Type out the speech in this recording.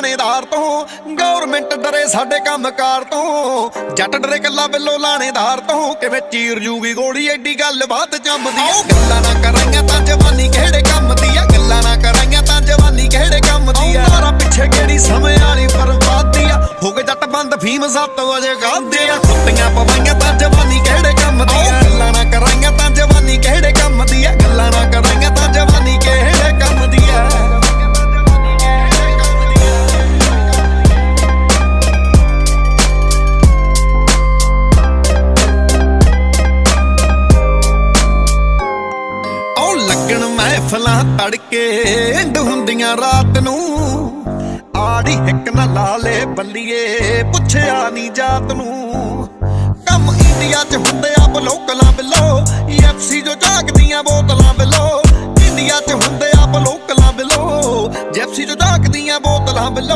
ਲਾਣੇਦਾਰ ਤੋਂ ਗਵਰਨਮੈਂਟ ਡਰੇ ਸਾਡੇ ਕੰਮਕਾਰ ਤੋਂ। ਜੱਟ ਡਰੇ ਕੱਲਾ ਬਿੱਲੋ ਲਾਣੇਦਾਰ ਤੋਂ ਕਿਵੇਂ ਚੀਰ ਜੂਗੀ ਗੋਲੀ, ਐਡੀ ਗੱਲ ਬਾਤ ਜੰਮਦੀ ਆ। ਗੱਲਾਂ ਨਾ ਕਰਾਂਗਾ ਤਾਂ ਜਵਾਨੀ ਕਿਹੜੇ ਕੰਮ ਦੀ ਆ। ਗੱਲਾਂ ਨਾ ਕਰਾਂਗਾ ਤਾਂ ਜਵਾਨੀ ਕਿਹੜੇ ਕੰਮ ਦੀ ਆ। ਮਾਰਾ ਪਿੱਛੇ ਕਿਹੜੀ ਸਮੇਂ ਵਾਲੀ ਬਰਬਾਦੀ ਆ। ਹੋ ਗਏ ਜੱਟ ਬੰਦ, ਫੀਮ 7 ਵਜੇ ਗਾਉਂਦੇ ਆ। ਕੁੱਤੀਆਂ ਪਵਾਈਆਂ ਤਾਂ ਲੱਗਣ ਮਹਿਫਲਾਂ ਤੜਕੇ ਐਂਡ ਹੁੰਦੀਆਂ ਰਾਤ ਨੂੰ। ਆੜੀ ਇੱਕ ਨਾ ਲਾਲੇ ਬੱਲੀਏ, ਪੁੱਛਿਆ ਨਹੀਂ ਜਾਤ ਨੂੰ। ਕੰਮ ਇੰਡੀਆ 'ਚ ਹੁੰਦੇ ਆ ਬਲੋਕਲਾਂ ਬਿਲੋ ਐਫਸੀ ਜੋ ਝਾਕਦੀਆਂ ਬੋਤਲਾਂ ਬਿਲੋ ਇੰਡੀਆ 'ਚ ਹੁੰਦੇ ਆ ਬਲੋਕਲਾਂ ਬਿਲੋ ਜੈਫਸੀ ਜੋ ਝਾਕਦੀਆਂ ਬੋਤਲਾਂ ਬਿਲੋ